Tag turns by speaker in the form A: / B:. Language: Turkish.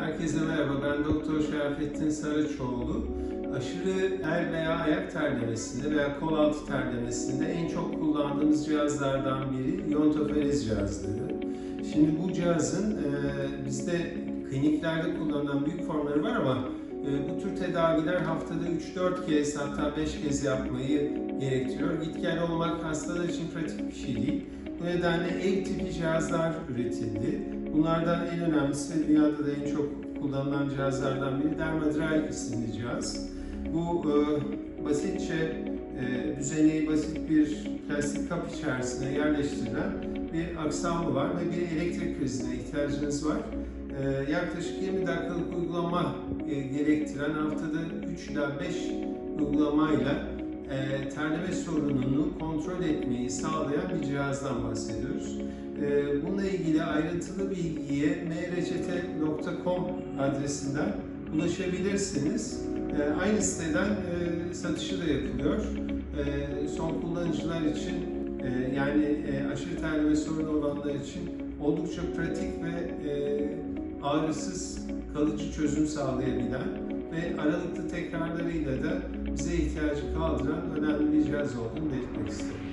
A: Herkese merhaba, ben Doktor Şerafettin Saraçoğlu. Aşırı el veya ayak terlemesinde veya kol altı terlemesinde en çok kullandığımız cihazlardan biri iontoferiz cihazları. Şimdi bu cihazın e, bizde kliniklerde kullanılan büyük formları var ama bu tür tedaviler haftada 3-4 kez hatta 5 kez yapmayı gerektiriyor. Git gel olmak hastalar için pratik bir şey değil. Bu nedenle ev tipi cihazlar üretildi. Bunlardan en önemlisi dünyada da en çok kullanılan cihazlardan biri Dermadrial isimli cihaz. Bu e, basitçe e, düzeneyi basit bir plastik kap içerisine yerleştirilen bir aksamı var ve bir elektrik prizine ihtiyacınız var. E, yaklaşık 20 dakikalık uygulama e, gerektiren haftada 3 ila 5 uygulamayla e, terleme sorununu kontrol etmeyi sağlayan bir cihazdan bahsediyoruz. E, bununla ilgili ayrıntılı bilgiye mreçete.com adresinden ulaşabilirsiniz. Aynı siteden satışı da yapılıyor. Son kullanıcılar için yani aşırı terleme sorunu olanlar için oldukça pratik ve ağrısız kalıcı çözüm sağlayabilen ve aralıklı tekrarlarıyla da bize ihtiyacı kaldıran önemli bir cihaz olduğunu belirtmek isterim.